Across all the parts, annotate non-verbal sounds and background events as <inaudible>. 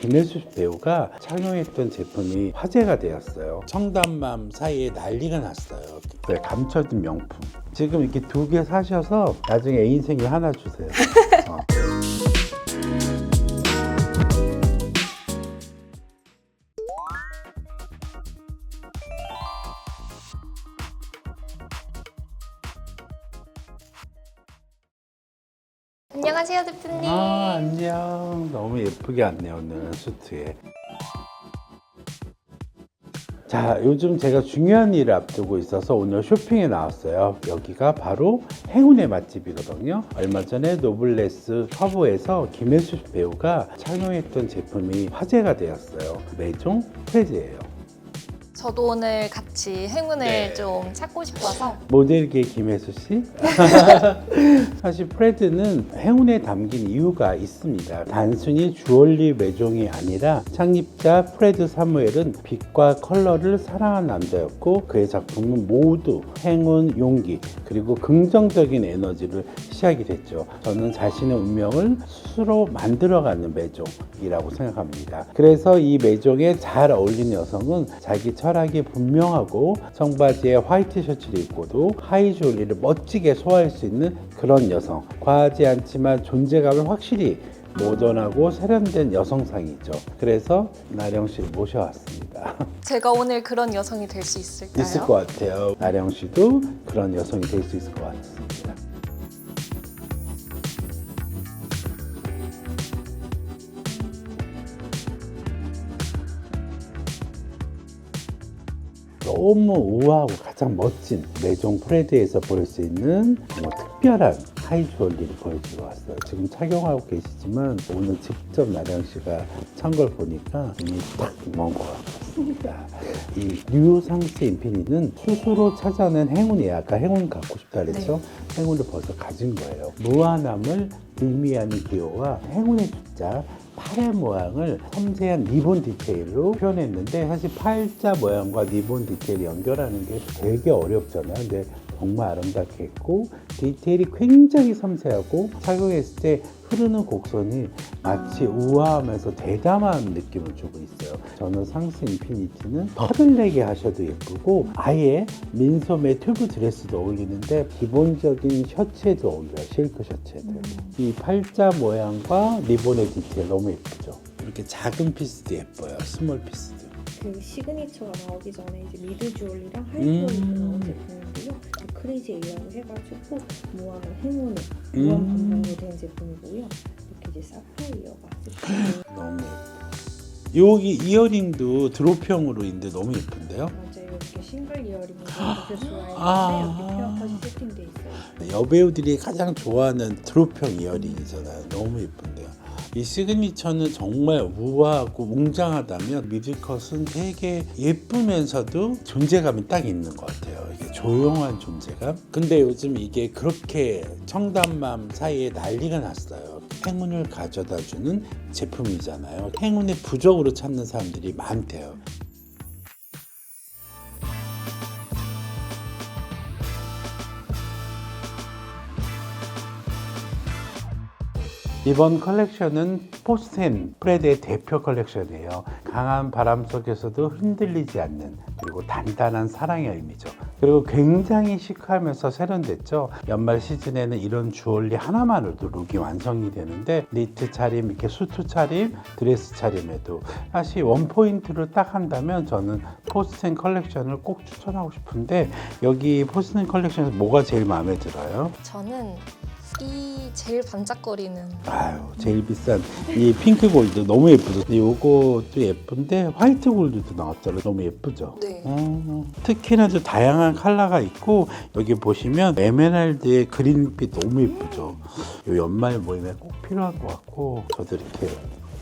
김혜수 배우가 착용했던 제품이 화제가 되었어요. 청담맘 사이에 난리가 났어요. 네, 감춰둔 명품. 지금 이렇게 두 개 사셔서 나중에 애인 생일 하나 주세요. <laughs> 안녕하세요, 대표님. 아 안녕. 너무 예쁘게 왔네 오늘 수트에. 자, 요즘 제가 중요한 일을 앞두고 있어서 오늘 쇼핑에 나왔어요. 여기가 바로 행운의 맛집이거든요. 얼마 전에 노블레스 화보에서 김혜수 배우가 착용했던 제품이 화제가 되었어요. 매종 프레즈예요. 저도 오늘 같이 행운을 네. 좀 찾고 싶어서 모델계 김혜수 씨? <laughs> 사실 프레드는 행운에 담긴 이유가 있습니다. 단순히 주얼리 매종이 아니라 창립자 프레드 사무엘은 빛과 컬러를 사랑한 남자였고 그의 작품은 모두 행운, 용기 그리고 긍정적인 에너지를 시작이 됐죠. 저는 자신의 운명을 스스로 만들어가는 매종이라고 생각합니다. 그래서 이 매종에 잘 어울리는 여성은 자기 철학이 분명하고 청바지에 화이트 셔츠를 입고도 하이 줄리를 멋지게 소화할 수 있는 그런 여성. 과하지 않지만 존재감을 확실히 모던하고 세련된 여성상이죠. 그래서 나령 씨를 모셔왔습니다. <laughs> 제가 오늘 그런 여성이 될 수 있을까요? 있을 것 같아요. 나령 씨도 그런 여성이 될 수 있을 것 같습니다. 너무 우아하고 가장 멋진 매종 프레드에서 볼수 있는 정말 특별한 하이 주얼리를 보여주고 왔어요. 지금 착용하고 계시지만 오늘 직접 나령 씨가 찬 걸 보니까 이미 딱 먼 것 같습니다. 이 뉴상스 인피니는 스스로 찾아낸 행운이야. 아까 행운 갖고 싶다 그랬죠? 행운을 벌써 가진 거예요. 무한함을 의미하는 기호와 행운의 숫자, 팔의 모양을 섬세한 리본 디테일로 표현했는데 사실 팔자 모양과 리본 디테일 연결하는 게 되게 어렵잖아요. 근데 정말 아름답게 했고 디테일이 굉장히 섬세하고 착용했을 때 흐르는 곡선이 마치 우아하면서 대담한 느낌을 주고 있어요. 저는 상스 인피니티는 털을 내게 하셔도 예쁘고 아예 민소매 튜브 드레스도 어울리는데 기본적인 셔츠에도 어울려요. 실크 셔츠에도. 이 팔자 모양과 리본의 디테일 너무 예쁘죠. 이렇게 작은 피스도 예뻐요. 스몰 피스도. 그 시그니처가 나오기 전에 이제 미드 주얼리랑 하이 음. 주얼리가 나온 제품인데요. 그 크레이지 에이어를 해가지고 행운을 음. 무한 반복으로 된 제품이고요. 이렇게 이제 사파이어가 너무 예뻐. 여기 이어링도 드롭형으로 있는데 너무 예쁜데요? 맞아요. 이렇게 싱글 이어링을 되게 좋아했는데 아. 이렇게 페어컷이 세팅돼 있어요. 여배우들이 가장 좋아하는 드롭형 이어링이잖아요. 너무 예쁜데요. 이 시그니처는 정말 우아하고 웅장하다면 미들컷은 되게 예쁘면서도 존재감이 딱 있는 것 같아요. 이게 조용한 존재감. 근데 요즘 이게 그렇게 청담맘 사이에 난리가 났어요. 행운을 가져다 주는 제품이잖아요. 행운의 부적으로 찾는 사람들이 많대요. 이번 컬렉션은 포스텐 프레드의 대표 컬렉션이에요. 강한 바람 속에서도 흔들리지 않는 그리고 단단한 사랑의 의미죠. 그리고 굉장히 시크하면서 세련됐죠. 연말 시즌에는 이런 주얼리 하나만으로도 룩이 완성이 되는데 니트 차림, 이렇게 수트 차림, 드레스 차림에도 사실 원 포인트를 딱 한다면 저는 포스텐 컬렉션을 꼭 추천하고 싶은데 여기 포스텐 컬렉션에서 뭐가 제일 마음에 들어요? 저는 이 제일 반짝거리는. 아유 제일 비싼. 이 핑크 골드 너무 예쁘죠? 요것도 예쁜데 화이트 골드도 나왔잖아요. 너무 예쁘죠? 네. 어, 특히나 또 다양한 컬러가 있고 여기 보시면 에메랄드의 그린빛 너무 예쁘죠? 요 연말 모임에 꼭 필요한 것 같고 저도 이렇게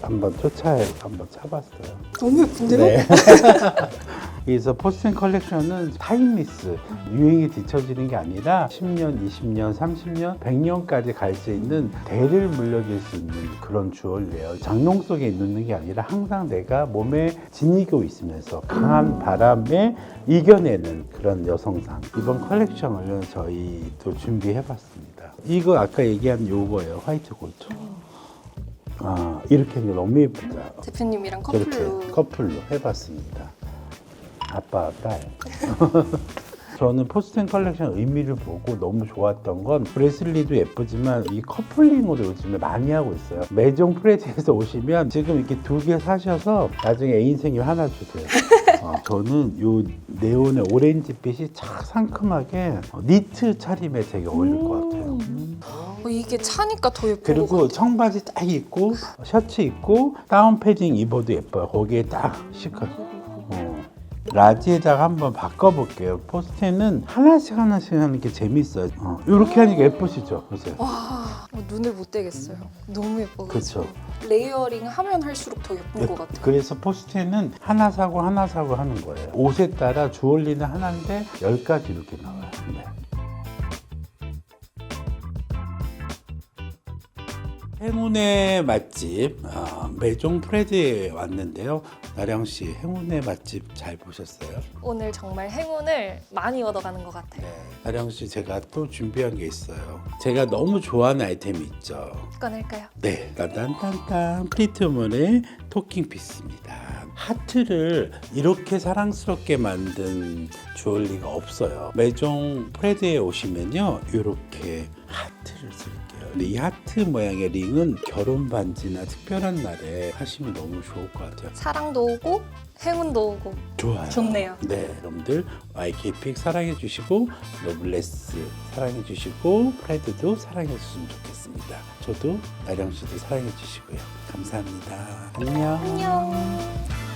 한번 쫓아야 한번 차봤어요. 너무 예쁜데요? 네. <laughs> 그래서 포스텐 컬렉션은 타임리스, 유행이 뒤처지는 게 아니라 10년, 20년, 30년, 100년까지 갈 수 있는 대를 물려줄 수 있는 그런 주얼리예요. 장롱 속에 있는 게 아니라 항상 내가 몸에 지니고 있으면서 강한 바람에 이겨내는 그런 여성상. 이번 컬렉션을 저희도 준비해봤습니다. 이거 아까 얘기한 요거예요. 화이트 골드. 아, 이렇게 너무 예쁘다. 대표님이랑 커플로 커플로 해봤습니다. 아빠, 딸. <laughs> 저는 포스텐 컬렉션 의미를 보고 너무 좋았던 건 브레슬리도 예쁘지만 이 커플링으로 요즘에 많이 하고 있어요. 매종 프레드에서 오시면 지금 이렇게 두 개 사셔서 나중에 애인 생기면 하나 주세요. <laughs> 어, 저는 요 네온의 오렌지빛이 착 상큼하게 어, 니트 차림에 되게 어울릴 것 같아요. 음. 어, 이게 차니까 더것 그리고. 청바지 딱 입고 셔츠 입고 다운 패딩 입어도 예뻐요. 거기에 딱 시크한. 어. 라지에다가 한번 바꿔볼게요. 포스트는 하나씩 하나씩 하는 게 재밌어요. 어. 이렇게 하니까 예쁘시죠? 보세요. 와 어, 눈을 못 떼겠어요. 너무 예뻐. 그쵸. 레이어링 하면 할수록 더 예쁜 것 같아요. 그래서 포스트는 하나 사고 하나 사고 하는 거예요. 옷에 따라 주얼리는 하나인데 열 가지 이렇게 나와요. 네. 행운의 맛집 아, 매종 프레드에 왔는데요. 나령 씨 행운의 맛집 잘 보셨어요? 오늘 정말 행운을 많이 얻어가는 것 같아요. 네. 나령 씨 제가 또 준비한 게 있어요. 제가 너무 좋아하는 아이템이 있죠. 꺼낼까요? 네, 딴딴딴딴 프리트문의 토킹 피스입니다. 하트를 이렇게 사랑스럽게 만든 주얼리가 없어요. 매종 프레드에 오시면요, 이렇게 하트를 쓸게 이 하트 모양의 링은 결혼 반지나 특별한 날에 하시면 너무 좋을 것 같아요. 사랑도 오고 행운도 오고 좋아요. 좋네요. 네, 여러분들 YK픽 사랑해 주시고 러블레스 사랑해 주시고 프레드도 사랑해 주시면 좋겠습니다. 저도 나령 씨도 사랑해 주시고요. 감사합니다. 안녕. 안녕.